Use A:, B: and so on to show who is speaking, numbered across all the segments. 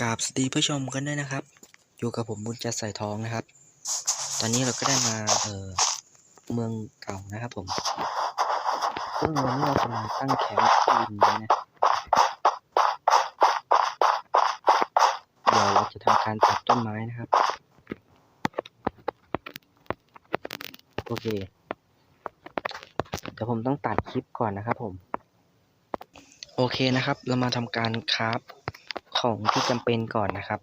A: กราบสวัสดีผู้ชมกันด้วยนะครับ อยู่กับผมบุญจัดใส่ทองนะครับ ตอนนี้เราก็ได้มาเออเมืองเก่านะครับผมซึ่งวันนี้เราจะมาตั้งแคมป์ที่นนี้นะเดี๋ยวเราจะทำการตัดต้นไม้นะครับ โอเคเดี๋ยวผมต้องตัดคลิปก่อนนะครับผม โอเคนะครับ เรามาทำการคราฟ ของที่จำเป็นก่อนนะครับ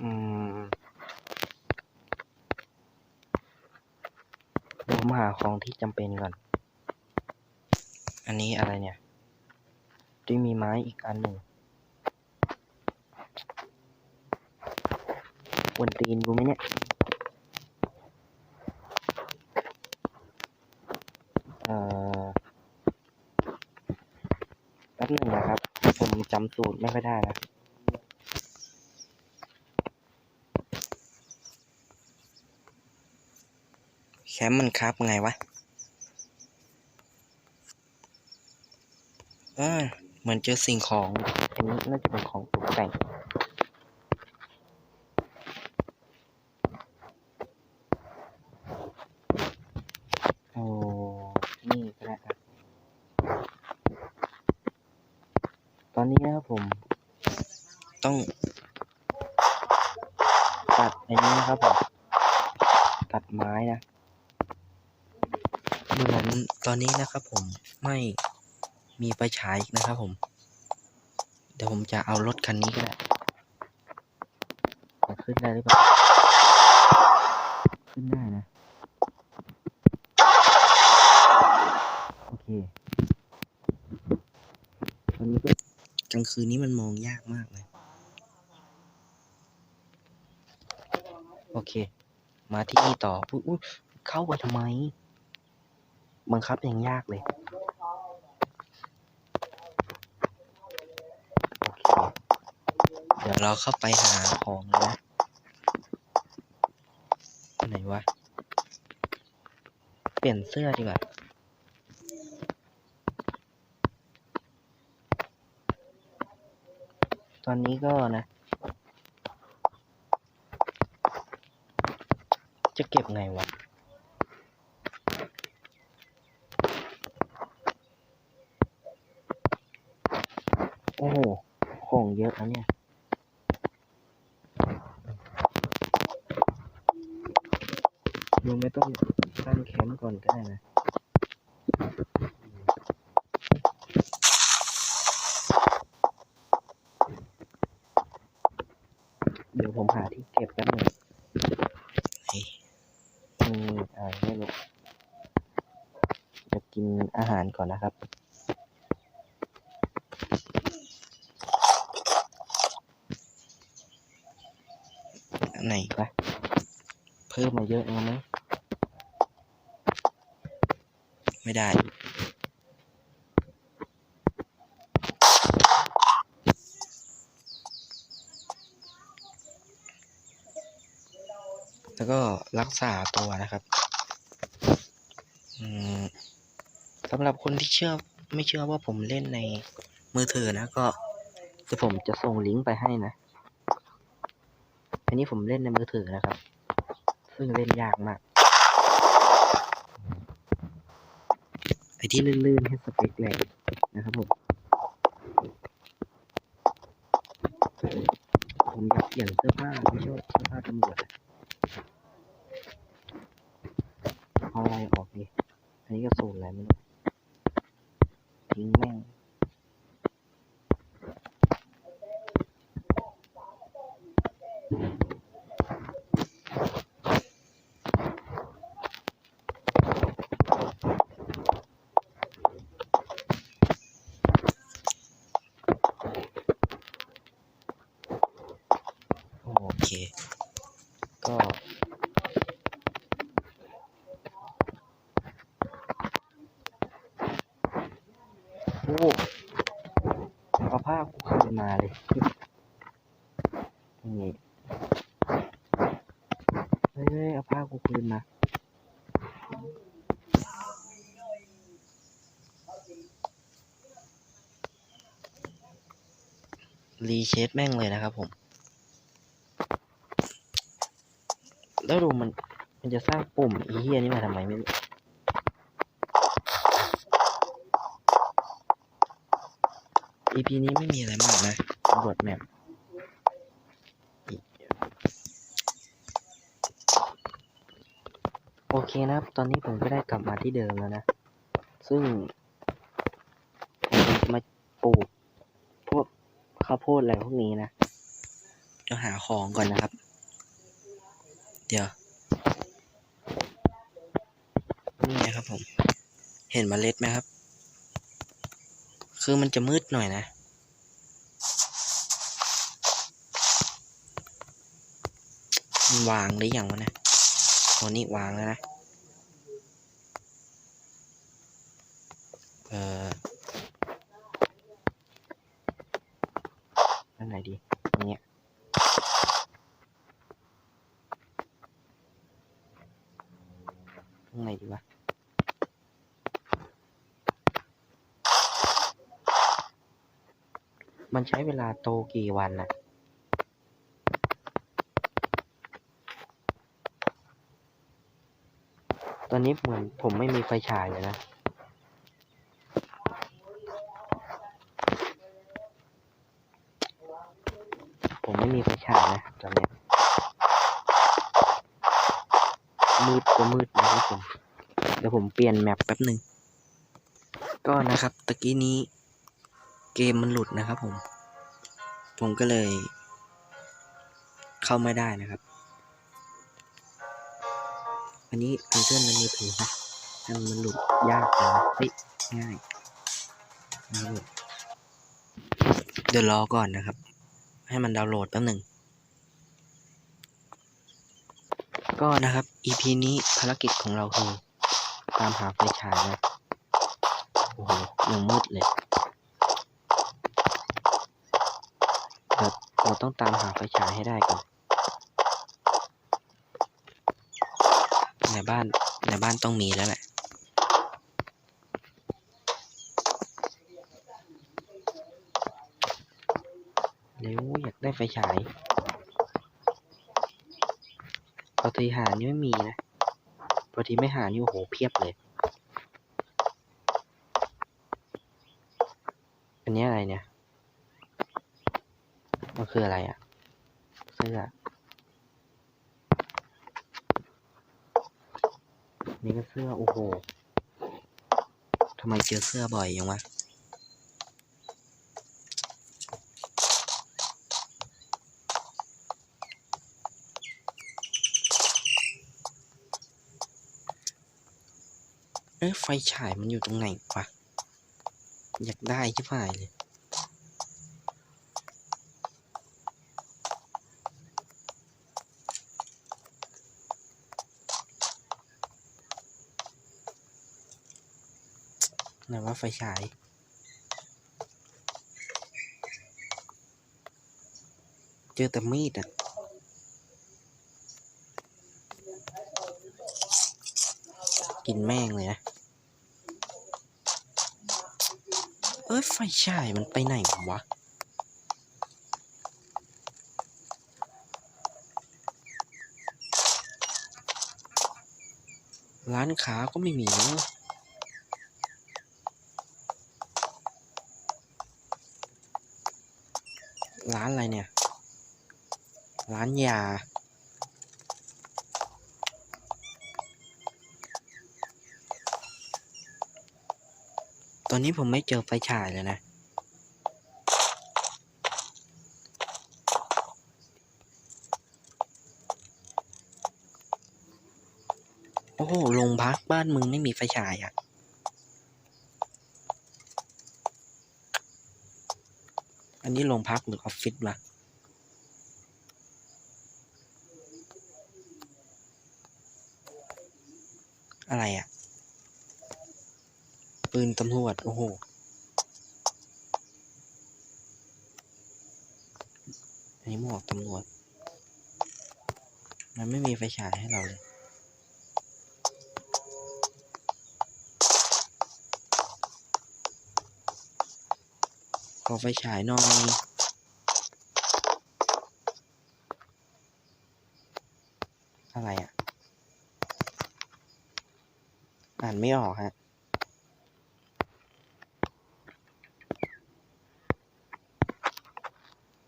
A: อืมเดี๋ยวผมหาของที่จำเป็นก่อน อันนี้อะไรเนี่ยที่มีไม้อีกอันหนึ่งวนตีนกูไหมเนี่ยเอ่อแป๊บหนึ่งนะครับ ผมจำสูตรไม่ค่อยได้นะแคมป์มันครับไงวะเออเหมือนเจอสิ่งของอันนี้น่าจะเป็นของตกแต่ง โอ้ นี่ก็ได้ครับ ตอ นนี้นะครับผม ต้องตัดอันนี้นะครับผมตัดไม้นะเหมือนตอนนี้นะครับผมไม่มีไฟฉายอีกนะครับผม เดี๋ยวผมจะเอารถคันนี้ก็ได้จะขึ้นได้หรือเปล่า ขึ้นได้นะ โอเค ตอนนี้ก็ก ลางคืนนี้มันมองยากมากเลยโอเค มาที่นี่ต่ออุ๊ยอุ๊ยเข้าไปทำไม บังคับยังยากเลยเดี๋ยวเราเข้าไปหาของนะไหนวะ เปลี่ยนเสื้อดีกว่า ตอนนี้ก็นะ จะเก็บไงวะโอ้โห ของเยอะนะเนี่ย ยังไม่ต้องตั้งแคมป์ก่อนก็ได้นะ เดี๋ยว ผมหาที่เก็บแป๊บหนึงเฮ้ยมีอะไรไม่รู้จะกินอาหารก่อนนะครับ ไหนวะเพิ่มมาเยอะแล้วมั้งไม่ได้ แล้วก็รักษาตัวนะครับสำหรับคนที่เชื่อไม่เชื่อว่าผมเล่นในมือถือนะก็จะผมจะส่งลิงก์ไปให้นะ อันนี้ผมเล่นในมือถือนะครับ ซึ่งเล่นยากมาก ไอที่ลื่นๆให้สเปคแรงนะครับผม ผมอยากเปลี่ยนเสื้อผ้าไม่ใช่ว่าเสื้อผ้าตำรวจอะเอาอะไรออกดี อันนี้ก็สูตรอะไรไม่รู้ทิ้งแม่ง โอเค ก็ โอ้ คืนมาเลยนี่เฮ้ยเอาผ้ากูคืนมารีเชดแม่งเลยนะครับผม แล้วดูมัน มันจะสร้างปุ่มอีเฮียนี่มาทำไมไม่รู้ EP นี้ไม่มีอะไรมากนะตำรวจแมปโอเคนะครับ ตอนนี้ผมก็ได้กลับมาที่เดิมแล้วนะ ซึ่งผมจะมาปลูกพวกข้าวโพดอะไรพวกนี้นะจะหาของก่อนนะครับ เดี๋ยว นี่นะครับผม เห็นเมล็ดไหมครับ คือมันจะมืดหน่อยนะมันวางหรือยังวะนะโอ้นี่วางแล้วนะ เอออันไหนดีอันเนี้ยตรงไหนดีวะ มันใช้เวลาโตกี่วันน่ะตอนนี้เหมือนผมไม่มีไฟฉายเลยนะผมไม่มีไฟฉายนะตอนนี้มืดก็มืดนะครับผมเดี๋ยวผมเปลี่ยนแมปแป๊บหนึ่งก็นะครับตะกี้นี้ เกมมันหลุดนะครับผม ผมก็เลย เข้าไม่ได้นะครับ อันนี้อันเทิร์นในมือถือนะอันมันหลุดยากนะเฮ้ยง่ายนะครับผมเดี๋ยวรอก่อนนะครับ ให้มันดาวน์โหลดแป๊บหนึ่งก็นะครับ EP นี้ภารกิจของเราคือตามหาไฟฉายนะ โอ้โหยังมืดเลย เราต้องตามหาไฟฉายให้ได้ก่อน ในบ้านในบ้านต้องมีแล้วแหละ เร็วอยากได้ไฟฉายปกติหานี่ไม่มีนะปกติไม่หานี่โอ้โหเพียบเลย อันนี้อะไรเนี่ย มันคืออะไรอะ เสื้อ นี่ก็เสื้อ โอ้โหทำไมเจอเสื้อบ่อยยังวะเอ้ยไฟฉายมันอยู่ตรงไหนวะอยากได้ชิบหายเลย ไหนว่าไฟฉายเจอแต่มีดอะกินแม่งเลยนะเอ้ย ไฟฉายมันไปไหนวะร้านค้าก็ไม่มีเนอะ ร้านอะไรเนี่ย ร้านยา ตอนนี้ผมไม่เจอไฟฉายเลยนะโอ้โหโรงพักบ้านมึงไม่มีไฟฉายอะ อันนี้โรงพักหรือออฟฟิศวะอะไรอะ ปืนตำรวจ โอ้โห อันนี้หมวกตำรวจ มันไม่มีไฟฉายให้เราเลย ขอไฟฉายหน่อย อะไรอะ อ่านไม่ออกฮะ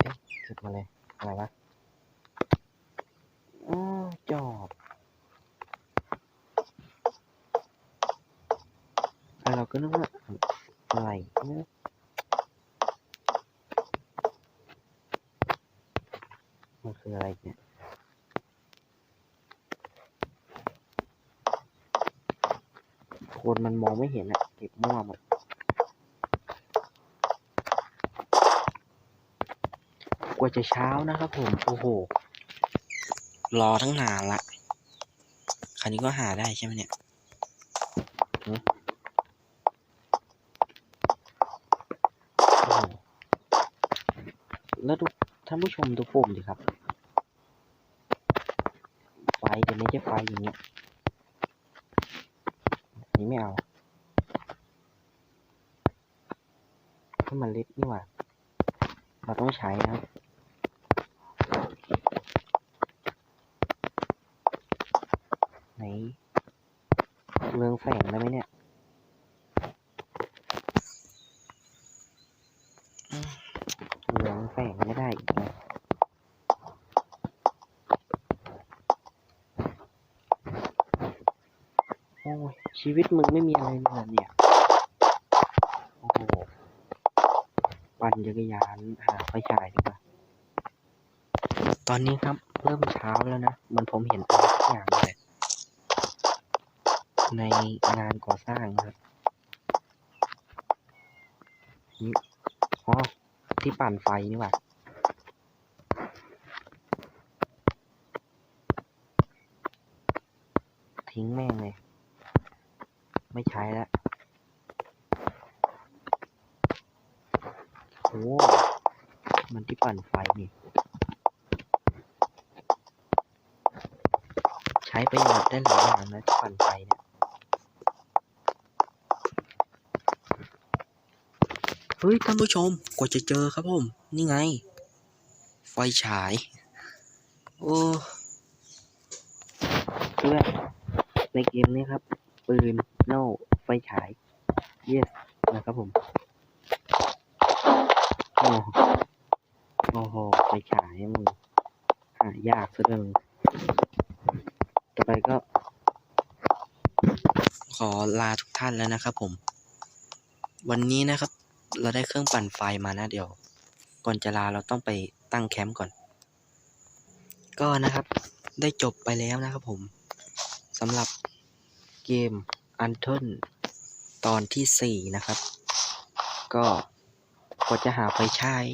A: เจุดมาเลย อะไรวะอ้อจอบแล้วเราก็นึกว่าอะไรเนี่ย คืออะไรเนี่ยคนมันมองไม่เห็นอะเก็บมั่วหมดกว่าจะเช้านะครับผม โอ้โห รอทั้งนานละ คันนี้ก็หาได้ใช่ไหมเนี่ยหึโอ้โหแล้วดูท่านผู้ชมดูปุ่มดิครับ ไฟแต่ไม่ใช่ไฟอย่างเงี้ยนี่ไม่เอาถ้ามันเล็กนี่หว่า เราต้องใช้นะไหนเรืองแสงได้ไหมเนี่ยอืมเรืองแสงไม่ได้อีกนะโอ้ย ชีวิตมึงไม่มีอะไรเลยเนี่ย โอ้โห ปั่นจักรยานหาไฟฉายดีกว่า ตอนนี้ครับ เริ่มเช้าแล้วนะ มันผมเห็นอะไรสักอย่างเลยในงานก่อสร้างนะครับนี่อ๋อที่ปั่นไฟนี่ว่าทิ้งแม่งเลย ไม่ใช้แล้วโอ้มันที่ปั่นไฟนี่ ใช้ประโยชน์ได้หลายอย่างนะที่ปั่นไฟเนี่ยเฮ้ยท่านผู้ชมกว่าจะเจอครับผม นี่ไง ไฟฉาย โอ้เพื่อในเกมนี้ครับ ปืน โน่ไฟฉาย yes นะครับผม โอ้โอ้โห ไฟฉายมึงหายากซะเลยต่อไปก็ ขอลาทุกท่านแล้วนะครับผม วันนี้นะครับ เราได้เครื่องปั่นไฟมานะเดี๋ยว ก่อนจะลาเราต้องไปตั้งแคมป์ก่อน ก็นะครับ ได้จบไปแล้วนะครับผมสำหรับเกม u n t e r ตอนที่สี่นะครับ ก็กว่าจะหาไฟฉาย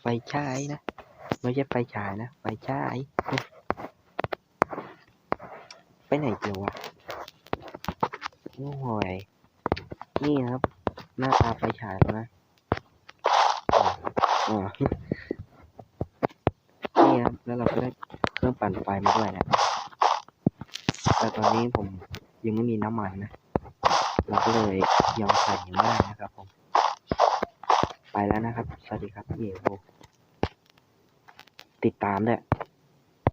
A: ไฟฉายนะ ไม่ใช่ไฟฉายนะ ไฟฉาย ไปไหนเดียววะโอ้โหยนี่นะครับ หน้าตาไฟฉายแล้วนะอ๋อนี่ครับ แล้วเราก็ได้เครื่องปั่นไฟมาด้วยนะ แต่ตอนนี้ผมยังไม่มีน้ำมันนะ เราก็เลยยอมใส่ยังไม่ได้นะครับผม ไปแล้วนะครับ สวัสดีครับพี่เอโติดตามด้วย